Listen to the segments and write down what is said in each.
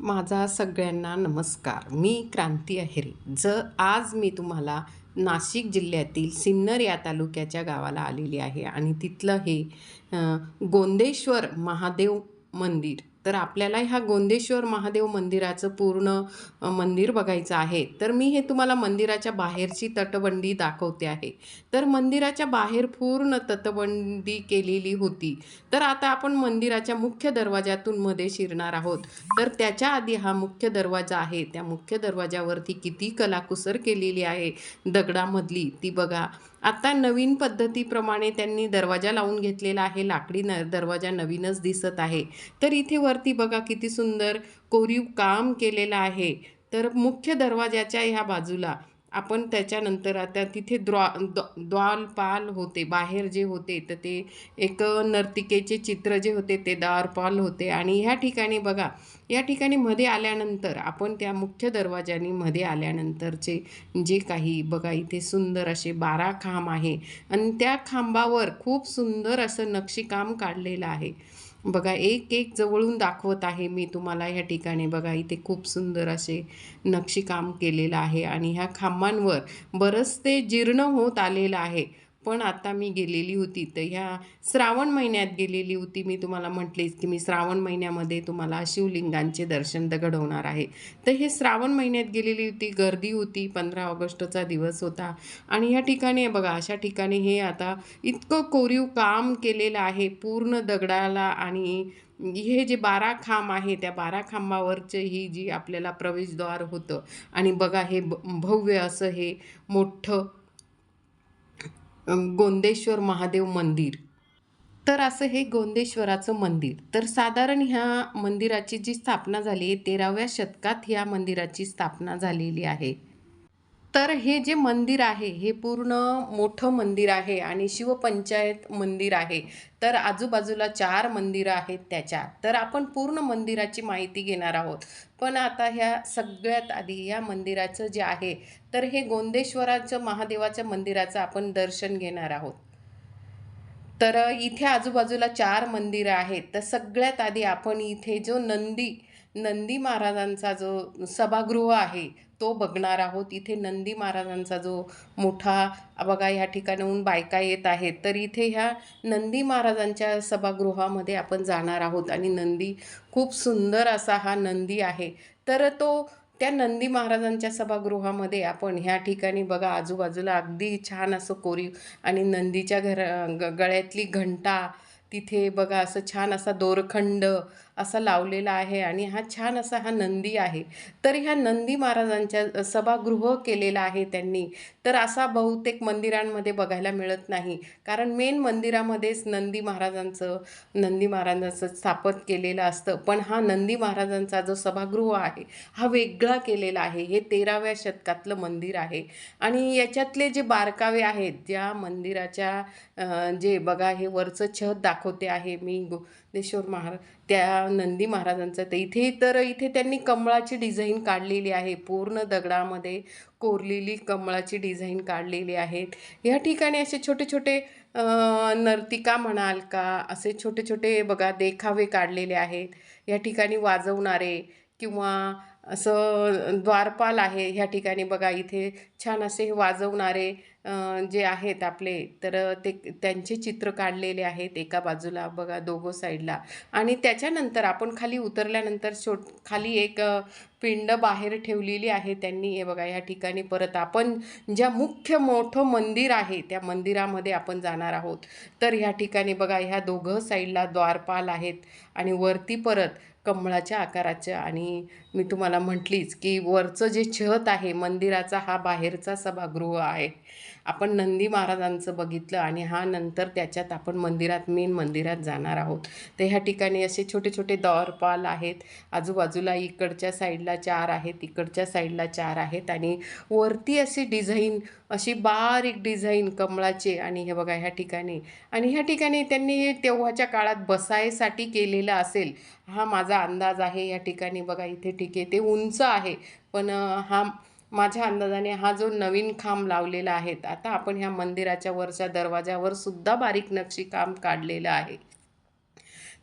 माझा सगळ्यांना नमस्कार. मी क्रांती अहेरे. ज आज मी तुम्हाला नाशिक जिल्ह्यातील सिन्नर या तालुक्याच्या गावाला आलेली आहे आणि तिथलं हे गोंदेश्वर महादेव मंदिर तर आपल्याला ह्या गोंदेश्वर महादेव मंदिराचं पूर्ण मंदिर बघायचं आहे. तर मी हे तुम्हाला मंदिराच्या बाहेरची तटबंदी दाखवते आहे. तर मंदिराच्या बाहेर पूर्ण तटबंदी केलेली होती. तर आता आपण मंदिराच्या मुख्य दरवाजातून मध्ये शिरणार आहोत. तर त्याच्या आधी हा मुख्य दरवाजा आहे. त्या मुख्य दरवाजावरती किती कलाकुसर केलेली आहे दगडामधली ती बघा. आता नवीन पद्धतीप्रमाणे त्यांनी दरवाजा लावून घेतलेला आहे. लाकडी न दरवाजा नवीनच दिसत आहे. तर इथे वरती बघा किती सुंदर कोरीव काम केलेलं आहे. तर मुख्य दरवाजाच्या ह्या बाजूला आपण त्याच्यानंतर आता तिथे द्वा द- द्वारपाल होते बाहेर जे होते तर ते एक नर्तिकेचे चित्र जे होते ते द्वारपाल होते. आणि ह्या ठिकाणी बघा या ठिकाणी मध्ये आल्यानंतर आपण त्या मुख्य दरवाजाने मध्ये आल्यानंतरचे जे काही बघा इथे सुंदर असे बारा खांब आहे. आणि त्या खांबावर खूप सुंदर असं नक्षीकाम काढलेलं आहे. बघा एक एक जवळून दाखवत आहे मी तुम्हाला ह्या ठिकाणी. बघा इथे खूप सुंदर असे नक्षीकाम केलेलं आहे आणि ह्या खांबांवर बरंच ते जीर्ण होत आलेलं आहे. पण आता मी गेलेली होती तर ह्या श्रावण महिन्यात गेलेली होती. मी तुम्हाला म्हटलेच की मी श्रावण महिन्यामध्ये तुम्हाला शिवलिंगांचे दर्शन द- घडवणार आहे. तर हे श्रावण महिन्यात गेलेली होती गर्दी होती पंधरा ऑगस्टचा दिवस होता. आणि ह्या ठिकाणी बघा अशा ठिकाणी हे आता इतकं कोरीव काम केलेलं आहे पूर्ण दगडाला आणि हे जे बारा खांब आहे त्या बारा खांबावरचे ही जी आपल्याला प्रवेशद्वार होतं. आणि बघा हे भव्य असं हे मोठं गोंदेश्वर महादेव मंदिर. तर असं हे गोंदेश्वराचं मंदिर. तर साधारण ह्या मंदिराची जी स्थापना झाली आहे तेराव्या शतकात ह्या मंदिराची स्थापना झालेली आहे. तर हे जे मंदिर आहे हे पूर्ण मोठं मंदिर आहे आणि शिवपंचायत मंदिर आहे. तर आजूबाजूला चार मंदिरं आहेत त्याच्या. तर आपण पूर्ण मंदिराची माहिती घेणार आहोत. पण आता ह्या सगळ्यात आधी या मंदिराचं जे आहे तर हे गोंदेश्वराचं महादेवाच्या मंदिराचं आपण दर्शन घेणार आहोत. तर इथे आजूबाजूला चार मंदिरं आहेत. तर सगळ्यात आधी आपण इथे जो नंदी नंदी महाराजांचा जो सभागृह आहे तो बघणार आहोत. इथे नंदी महाराजांचा जो मोठा बघा ह्या ठिकाणाहून बायका येत आहेत. तर इथे ह्या नंदी महाराजांच्या सभागृहामध्ये आपण जाणार आहोत. आणि नंदी खूप सुंदर असा हा नंदी आहे. तर तो त्या नंदी महाराजांच्या सभागृहामध्ये आपण ह्या ठिकाणी बघा आजूबाजूला अगदी छान असं कोरीव आणि नंदीच्या घर ग गळ्यातली घंटा तिथे बघा असं छान असा दोरखंड असा लावलेला आहे आणि हा छान असा हा नंदी आहे. तर ह्या नंदी महाराजांच्या सभागृह केलेला आहे त्यांनी. तर असा बहुतेक मंदिरांमध्ये बघायला मिळत नाही. कारण मेन मंदिरामध्येच नंदी महाराजांचं नंदी महाराजांचं स्थापन केलेलं असतं. पण हा नंदी महाराजांचा जो सभागृह आहे हा वेगळा केलेला आहे. हे तेराव्या शतकातलं मंदिर आहे. आणि याच्यातले जे बारकावे आहेत ज्या मंदिराच्या जे बघा हे वरचं छत दाखवते आहे मी गोदेश्वर महाराज त्या नंदी महाराजांचं. तर इथे तर इथे त्यांनी कमळाची डिझाईन काढलेली आहे. पूर्ण दगडामध्ये कोरलेली कमळाची डिझाईन काढलेली आहेत. या ठिकाणी असे छोटे छोटे नर्तिका म्हणाल का? असे छोटे छोटे बघा देखावे काढलेले आहेत. या ठिकाणी वाजवणारे किंवा असं द्वारपाल आहे. ह्या ठिकाणी बघा इथे छान असे वाजवणारे जे आहेत आपले तर ते त्यांचे चित्र काढलेले आहेत एका बाजूला बघा दोघं साईडला. आणि त्याच्यानंतर आपण खाली उतरल्यानंतर छोट खाली एक पिंड बाहेर ठेवलेली आहे त्यांनी. हे बघा या ठिकाणी परत आपण ज्या मुख्य मोठं मंदिर आहे त्या मंदिरामध्ये आपण जाणार आहोत. तर ह्या ठिकाणी बघा ह्या दोघं साईडला द्वारपाल आहेत. आणि वरती परत कमळाच्या आकाराचं आणि मी तुम्हाला म्हटलीच की वरचं जे छत आहे मंदिराचा हा बाहेरचा सभागृह आहे. आपण नंदी महाराजांचं बघितलं आणि हा नंतर त्याच्यात आपण मंदिरात मेन मंदिरात जाणार आहोत. तर ह्या ठिकाणी असे छोटे छोटे द्वारपाल आहेत. आजूबाजूला इकडच्या साईडला चार आहेत इकडच्या साईडला चार आहेत आणि वरती अशी डिझाईन अशी बारीक डिझाईन कमळाचे आणि हे बघा ह्या ठिकाणी. आणि ह्या ठिकाणी त्यांनी हे तेव्हाच्या काळात बसायसाठी केलेलं असेल. हा माझा अंदाज आहे. या ठिकाणी बघा इथे ठीक आहे. ते उंच आहे. पण हा माझ्या अंदाजाने हा जो नवीन खांब लावलेला आहे आता आपण ह्या मंदिराच्या वरच्या दरवाजावर सुद्धा बारीक नक्षीकाम काढलेलं आहे.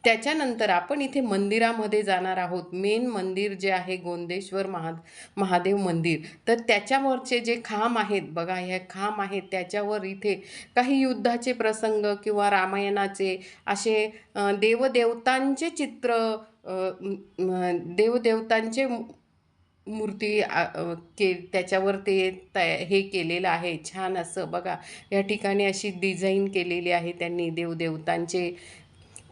त्याच्यानंतर आपण इथे मंदिरामध्ये जाणार आहोत. मेन मंदिर जे आहे गोंदेश्वर महा महादेव मंदिर. तर त्याच्यावरचे जे खांब आहेत बघा हे खांब आहेत त्याच्यावर इथे काही युद्धाचे प्रसंग किंवा रामायणाचे असे देवदेवतांचे चित्र देवदेवतांचे मूर्ती के त्याच्यावर ते तया हे केलेलं आहे. छान असं बघा. या ठिकाणी अशी डिझाईन केलेली आहे त्यांनी देवदेवतांचे.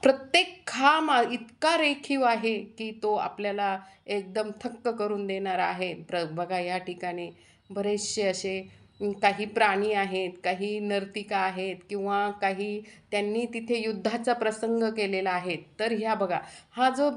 प्रत्येक खांब इतका रेखीव आहे की तो आपल्याला एकदम थक्क करून देणारा आहे. प्र बघा या ठिकाणी बरेचसे असे काही प्राणी आहेत काही नर्तिका आहेत किंवा काही त्यांनी तिथे युद्धाचा प्रसंग केलेला आहे. तर ह्या बघा हा जो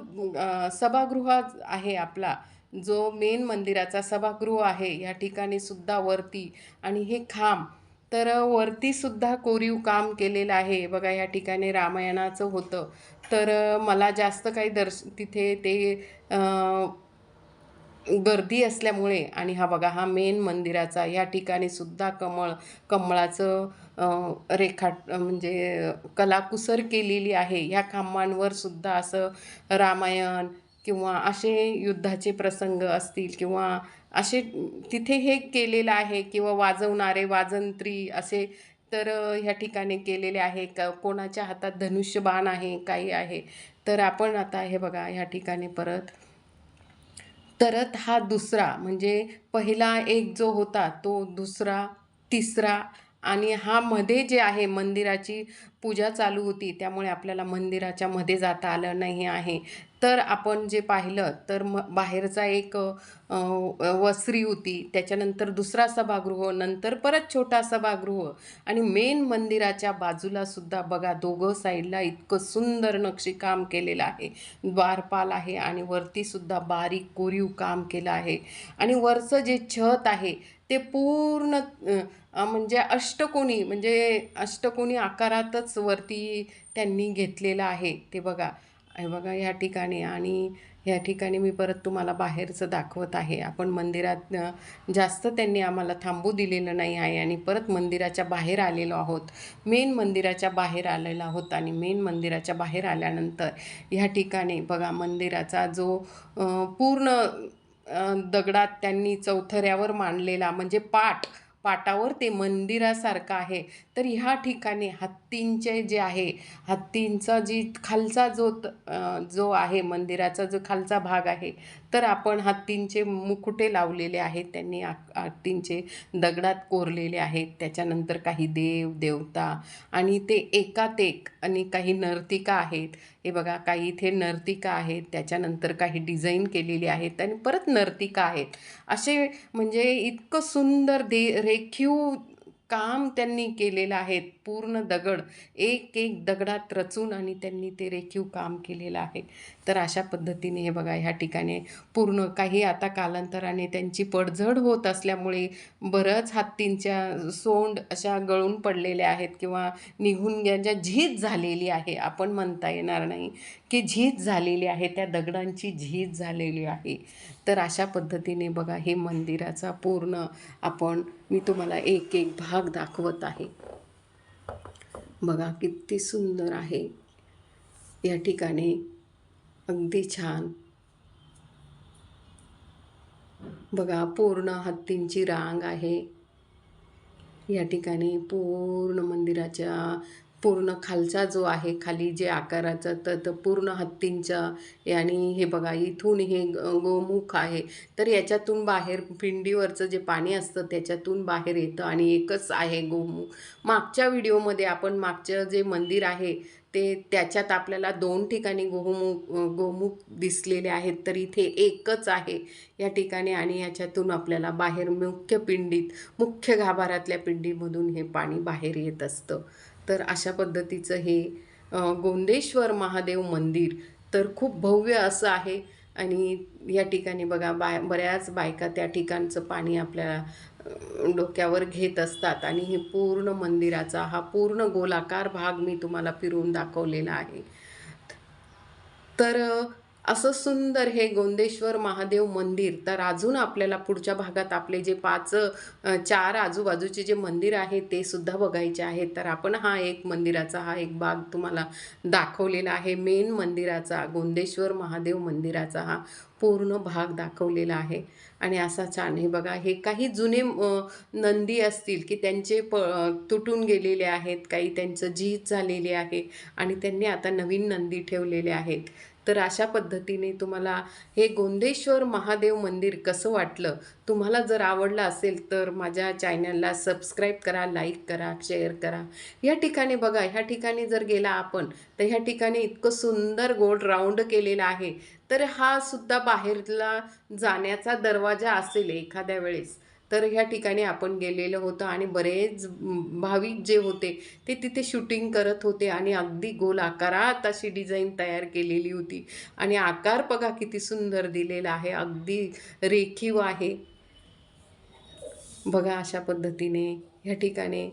सभागृह आहे आपला जो मेन मंदिराचा सभागृह आहे या ठिकाणी सुद्धा वरती आणि हे खांब. तर वरती सुद्धा कोरीव काम केलेलं आहे. बघा या ठिकाणी रामायणाचं होतं. तर मला जास्त काही दर्श तिथे ते गर्दी असल्यामुळे आणि हा बघा हा मेन मंदिराचा या ठिकाणी सुद्धा कमळ कमळाचं रेखाट म्हणजे कलाकुसर केलेली आहे. ह्या खांबांवर सुद्धा असं रामायण किंवा असे युद्धाचे प्रसंग असतील किंवा असे तिथे हे केलेलं आहे किंवा वाजवणारे वाजंत्री असे तर ह्या ठिकाणी केलेले आहे का? कोणाच्या हातात धनुष्यबाण आहे काही आहे? तर आपण आता हे बघा ह्या ठिकाणी परत. तरत हा दुसरा म्हणजे पहिला एक जो होता तो दुसरा तिसरा आणि हा मध्ये जे आहे मंदिराची पूजा चालू होती त्यामुळे आपल्याला मंदिराच्या मध्ये जाता आलं नाही आहे. तर आपण जे पाहिलं तर म बाहेरचा एक वसरी होती त्याच्यानंतर दुसरा सभागृह नंतर परत छोटा सभागृह आणि मेन मंदिराच्या बाजूलासुद्धा बघा दोघं साईडला इतकं सुंदर नक्षीकाम केलेलं आहे. द्वारपाल आहे आणि वरतीसुद्धा बारीक कोरीव काम केलं आहे. आणि वरचं जे छत आहे ते पूर्ण म्हणजे अष्टकोनी म्हणजे अष्टकोनी आकारातच वरती त्यांनी घेतलेलं आहे ते बघा. हे बघा ह्या ठिकाणी आणि ह्या ठिकाणी मी परत तुम्हाला बाहेरचं दाखवत आहे. आपण मंदिरात जास्त त्यांनी आम्हाला थांबू दिलेलं नाही आहे आणि परत मंदिराच्या बाहेर आलेलो आहोत. मेन मंदिराच्या बाहेर आलेलो आहोत आणि मेन मंदिराच्या बाहेर आल्यानंतर ह्या ठिकाणी बघा मंदिराचा जो पूर्ण दगडात त्यांनी चौथऱ्यावर मांडलेला म्हणजे पाट पाटावर ते मंदिरासारखं आहे. तर ह्या ठिकाणी हत्तींचे जे आहे हत्तींचा जी खालचा जो त- जो आहे मंदिराचा जो खालचा भाग आहे तर आपण हत्तींचे मुकुटे लावलेले आहेत? त्यांनी आ- हत्तींचे दगडात कोरलेले आहेत. त्याच्यानंतर काही देव देवता आणि ते एकात एक आणि काही नर्तिका आहेत. हे बघा काही इथे नर्तिका आहेत. त्याच्यानंतर काही डिझाईन केलेली आहेत आणि परत नर्तिका आहेत. असे म्हणजे इतकं सुंदर दे रेखीव काम त्यांनी केलेलं आहे पूर्ण दगड एक एक दगडात रचून आणि त्यांनी ते रेखीव काम केलेलं आहे. तर अशा पद्धतीने हे बघा ह्या ठिकाणी पूर्ण काही आता कालांतराने त्यांची पडझड होत असल्यामुळे बरंच हत्तींच्या सोंड अशा गळून पडलेल्या आहेत किंवा निघून ज्यांच्या झीज झालेली आहे आपण म्हणता येणार नाही की झीज झालेली आहे त्या दगडांची झीज झालेली आहे. तर अशा पद्धतीने बघा हे मंदिराचा पूर्ण आपण मी तुम्हाला एक एक भाग दाखवत आहे. बघा किती सुंदर आहे. या ठिकाणी अगदी छान. बघा पूर्ण हत्तींची रांग आहे. या ठिकाणी पूर्ण मंदिराच्या पूर्ण खालचा जो आहे खाली जे आकाराचा तर तर पूर्ण हत्तींचा आणि हे बघा इथून हे गोमुख आहे. तर याच्यातून बाहेर पिंडीवरचं जे पाणी असतं त्याच्यातून बाहेर येतं आणि एकच आहे गोमुख. मागच्या व्हिडिओमध्ये आपण मागचं जे मंदिर आहे ते त्याच्यात आपल्याला दोन ठिकाणी गोमुख गोमुख दिसलेले आहेत तर इथे एकच आहे या ठिकाणी आणि याच्यातून आपल्याला बाहेर मुख्य पिंडीत मुख्य गाभारातल्या पिंडीमधून हे पाणी बाहेर येत असतं. तर अशा पद्धतीचं हे गोंदेश्वर महादेव मंदिर तर खूप भव्य असं आहे. आणि या ठिकाणी बघा बाय बऱ्याच बायका त्या ठिकाणचं पाणी आपल्या डोक्यावर घेत असतात. आणि हे पूर्ण मंदिराचा हा पूर्ण गोलाकार भाग मी तुम्हाला फिरवून दाखवलेला आहे. तर असं सुंदर हे गोंदेश्वर महादेव मंदिर तर अजून आपल्याला पुढच्या भागात आपले जे पाच चार आजूबाजूचे जे मंदिर आहे ते सुद्धा बघायचे आहेत तर आपण हा एक मंदिराचा हा एक भाग तुम्हाला दाखवलेला आहे. मेन मंदिराचा गोंदेश्वर महादेव मंदिराचा हा पूर्ण भाग दाखवलेला आहे. आणि असा छान हे बघा हे काही जुने नंदी असतील की त्यांचे प तुटून गेलेले आहेत काही त्यांचं जीत झालेले आहे आणि त्यांनी आता नवीन नंदी ठेवलेले आहेत. तर अशा पद्धतीने तुम्हाला हे गोंदेश्वर महादेव मंदिर कसं वाटलं? तुम्हाला जर आवडलं असेल तर माझ्या चॅनलला सबस्क्राईब करा लाईक करा शेअर करा. या ठिकाणी बघा ह्या ठिकाणी जर गेला आपण तर ह्या ठिकाणी इतकं सुंदर गोल राऊंड केलेलं आहे. तर हा सुद्धा बाहेरला जाण्याचा दरवाजा असेल एखाद्या वेळेस. तर ह्या ठिकाणी आपण गेलेलो होतो आणि बरेच भाविक जे होते ते तिथे शूटिंग करत होते आणि अगदी गोल आकारात अशी डिझाईन तयार केलेली होती. आणि आकार बघा किती सुंदर दिलेला आहे अगदी रेखीव आहे. बघा अशा पद्धतीने ह्या ठिकाणी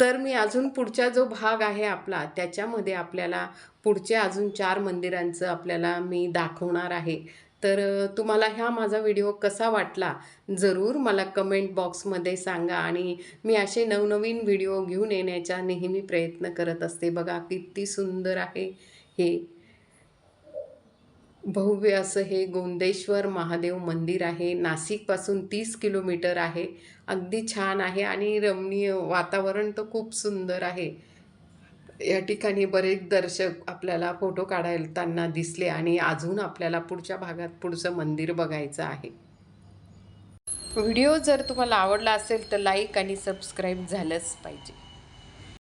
तर मी अजून पुढचा जो भाग आहे आपला त्याच्यामध्ये आपल्याला पुढच्या अजून चार मंदिरांचं आपल्याला मी दाखवणार आहे. तर तुम्हाला ह्या माझा व्हिडिओ कसा वाटला जरूर मला कमेंट बॉक्समध्ये सांगा आणि मी असे नवनवीन व्हिडिओ घेऊन येण्याचा नेहमी प्रयत्न करत असते. बघा किती सुंदर आहे हे. भव्य असं हे गोंदेश्वर महादेव मंदिर आहे. नाशिकपासून तीस किलोमीटर आहे. अगदी छान आहे आणि रमणीय वातावरण तर खूप सुंदर आहे. या ठिकाणी बरेच दर्शक आपल्याला फोटो काढताना दिसले आणि अजून आपल्याला पुढच्या भागात पुढचं मंदिर बघायचं आहे. व्हिडिओ जर तुम्हाला आवडला असेल तर लाईक आणि सबस्क्राईब झालंच पाहिजे.